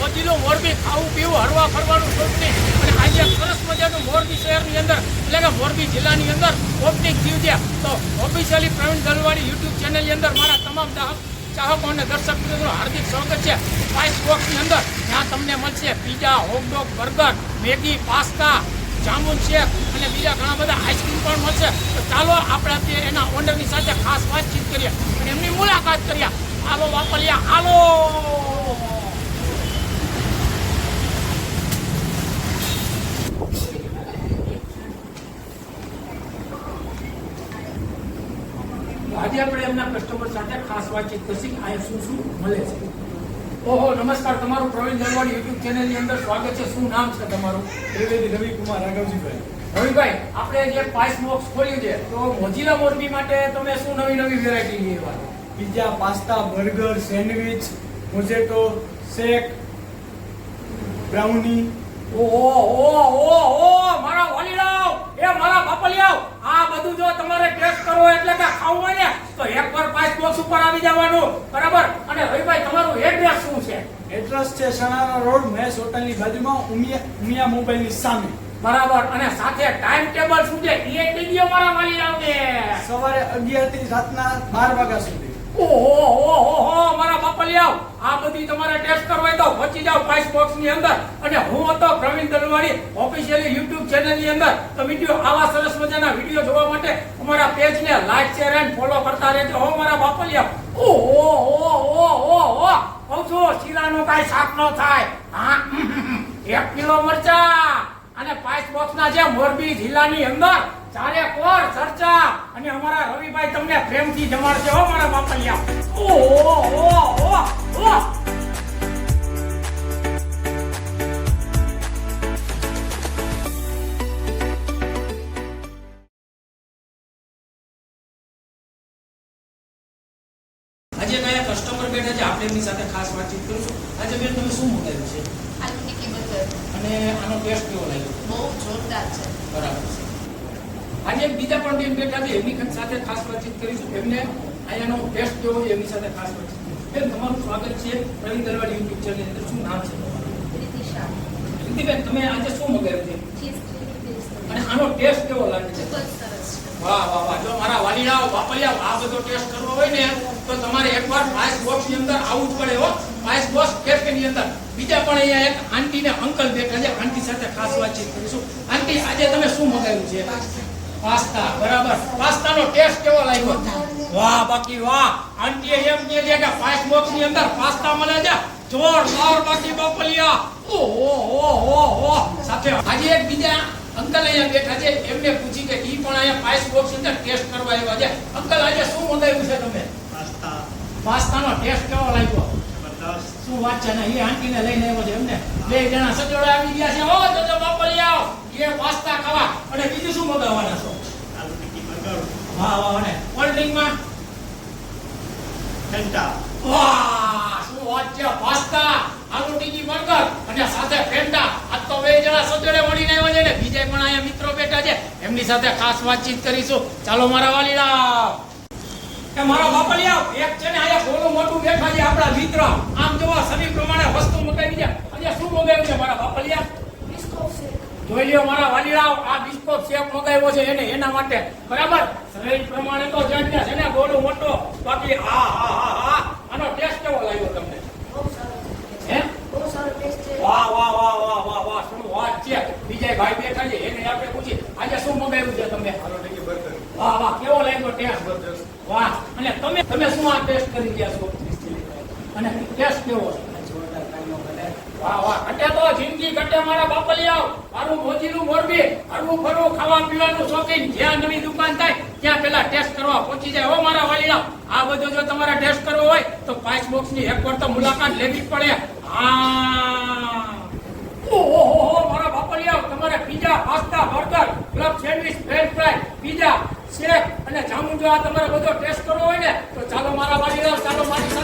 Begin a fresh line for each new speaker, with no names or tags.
મોજીલું મોરબી ખાવું પીવું, હરવા ફરવાનું શોખની અને આજે સરસ મજાનું મોરબી શહેરની અંદર, એટલે કે મોરબી જિલ્લાની અંદર ઓપનિંગ થયું છે. તો ઓફિશિયલી પ્રવીણ દલવાડી યુટ્યુબ ચેનલની અંદર મારા તમામ ચાહક ચાહકો અને દર્શક મિત્રોનું હાર્દિક સ્વાગત છે. સ્પાઇસ બોક્સની અંદર ત્યાં તમને મળશે pizza hotdog burger Maggi pasta jamun shake અને બીજા ઘણા બધા આઈસ્ક્રીમ પણ મળશે. તો ચાલો આપણે તે એના ઓનરની સાથે ખાસ વાતચીત કરીએ. અને એમની મુલાકાત કરીએ. આલો વાપરીએ આલો આજે આપણે એમના કસ્ટમર સાથે ખાસ વાતચીત કરશી. કે આ શું શું મળે છે? ઓહો નમસ્કાર. તમારું પ્રવીણ દરવાડી યુટ્યુબ ચેનલની અંદર સ્વાગત છે. શું નામ છે તમારું?
ત્રિવેદી રવિકુમાર રાઘવજીભાઈ.
રવિભાઈ આપણે જે પાઇસ બોક્સ ખોલ્યું છે તો મોજીલા મોરબી માટે તમે શું નવી નવી વેરાયટી લેવા
pizza pasta burger sandwich mojito shake brownie
ઓહો ઓહો ઓહો મારા વાલીડાઓ એ મારા બાપલિયાઓ આ બધું જો તમારે ટેસ્ટ કરવો એટલે કે ખાવું હોય ને તો એકવાર પાંચ બોક્સ ઉપર આવી જવાનું બરાબર? અને રવિભાઈ તમારું એડ્રેસ શું છે?
એડ્રેસ છે સણાના રોડ મહેશ હોટલની બાજુમાં ઉમિયા ઉમિયા મોબાઈલની સામે.
બરાબર. અને સાથે ટાઈમ ટેબલ શું છે? એ કહી મારા વાલીડાઓ ને
સવારે અગિયારથી રાતના બાર વાગ્યા સુધી.
ઓહો ઓહો ઓહો મારા બાપલિયાઓ આ બધી તમારે ટેસ્ટ કરવો હોય તો પ્રાઇસ બોક્સની અંદર અને હું હતો પ્રવીણ દલવાડી ઓફિશિયલી યુટ્યુબ ચેનલની અંદર. તો વિડિયો આવા સરસ મજાના વીડિયો જોવા માટે અમારા પેજ ને લાઈક શેર એન્ડ ફોલો કરતા રહેજો હો મારા બાપલિયાઓ ઓહો ઓહો ઓહો ઓહો કહું છું, શીલાનું કાંઈ શાક ન થાય. હા એક કિલો મરચા અને પાઇસ બોક્સ ના જે મોરબી જિલ્લાની અંદર ચારે કોર ચર્ચા. અને અમારા રવિભાઈ તમને પ્રેમથી જમાડશે હો મારા બાપલિયા. ઓહો ઓહો ઓહો ઓહો આજે કયા કસ્ટમર બેઠા છે આપણે એમની સાથે ખાસ વાતચીત કરીશું. આજે બેન તમે શું મંગાવ્યું છે?
આલુની કિંમત
અને આનો ટેસ્ટ કેવો લાગ્યો?
બહુ જોરદાર છે.
બરાબર છે. આજે બીજા પણ બેન બેઠા છે એમની સાથે ખાસ વાતચીત કરીશું. એમને અહીંયાનો ટેસ્ટ કેવો છે એમની સાથે ખાસ વાતચીત બેન તમારું સ્વાગત છે પ્રવીણ દરવાડ યુટ્યુબ ચેનલ અંદર. શું નામ છે તમારું?
રીતિશા.
રીતિબેન તમે આજે શું મંગાવ્યું છે? અને આનો ટેસ્ટ કેવો લાગે છે?
ખૂબ સરસ.
વાહ વાહ વાહ. જો મારા વાલીડાઓ બાપલિયાઓ આ બધો ટેસ્ટ કરવો હોય ને તો તમારે એકવાર પાઇસ બોક્સની અંદર આવવું જ પડે હો. પાઇસ બોક્સ કેફે ની અંદર. બીજા પણ અહીંયા એક આંટી ને અંકલ બેઠા છે. આંટી સાથે ખાસ વાતચીત કરીશું. આંટી આજે તમે શું મંગાવ્યું છે? પાસ્તા. બરાબર. પાસ્તાનો ટેસ્ટ કેવો લાગ્યો? વાહ બાકી વાહ. આંટી એમ કહે છે કે પાઇસ બોક્સની અંદર પાસ્તા મળે છે. જોરદાર બાકી બાપલિયા. ઓહો. સાથે આજે એક બીજા અંકલ અહીંયા બેઠા છે એમને પૂછી કે ઈ પણ અહીંયા પાઇસ બોક્સ અંદર ટેસ્ટ કરવા આવ્યા છે. અંકલ આજે શું મંગાવ્યું છે તમે?
પાસ્તા.
પાસ્તાનો ટેસ્ટ કેવો લાગ્યો?
જબરદસ્ત.
શું વાત છે ને? એ આંટીને લઈને આવ્યો છે એમને. બે જણા સજોડા આવી ગયા છે. ઓ બાપલી આવો. એ પાસ્તા ખાવા અને બીજું શું મંગાવવાના છો
આલુ ટિક્કી બર્ગર
વાહ વાહ અને કોલ્ડ ડ્રિંકમાં
ફેન્ટા
વાહ શું વાત છે પાસ્તા આલુ ટીકી બર્ગર અને સાથે ફેન્ટા આ તો બે જણા સજોડે મળીને આવ્યા છે ને બીજા પણ અહીંયા મિત્રો બેઠા છે એમની સાથે ખાસ વાતચીત કરીશું. ચાલો મારા વાલીડા. મારા બાપલિયા એક છે ને આયા કોલો મોટું બેઠા છે આપણા મિત્ર. આમ જોવા શરીર પ્રમાણે વસ્તુ મગાવી છે. અહીંયા શું મગાવ્યું છે મારા બાપલિયા? જોઈ લ્યો મારા વાલીડાઓ આ બિસ્કોપ શેપ મગાવ્યો છે એને એના માટે. બરાબર? શરીર પ્રમાણે તો જડને છે ને ગોળો મોટો. બાકી હા હા હા હા આનો ટેસ્ટ કેવો લાગ્યો તમને? હે? વાહ વાહ વાહ વાહ વાહ વાહ શું વાત છે. બીજા ભાઈ બેઠા છે એને આપણે પૂછી આજે શું મગાવ્યું છે તમે વાહ વાહ કેવો લાગ્યો ટેસ્ટ વાહ અને તમે તમે શું આ ટેસ્ટ કરી ગયા છો? અને ટેસ્ટ કેવો વાહ વાહ ઘટે તો જિંદગી ઘટે મારા બાપલિયાઓ મારું મોજીનું મોરબી હરવું ફરવું ખાવા પીવાનું શોખીન. જ્યાં નવી દુકાન થાય ત્યાં પેલા ટેસ્ટ કરવા પહોંચી જાય. હો મારા વાલીડા આ બધું જો તમારે ટેસ્ટ કરવો હોય તો પાંચ બોક્સની એકવાર તો મુલાકાત લેવી જ પડે. હા. ઓહો હો હો મારા બાપલિયા તમારે pizza pasta burger club sandwich, french fry, pizza, shake અને જામુન જો આ તમારે બધો ટેસ્ટ કરવો હોય ને, તો ચાલો મારા વાડીના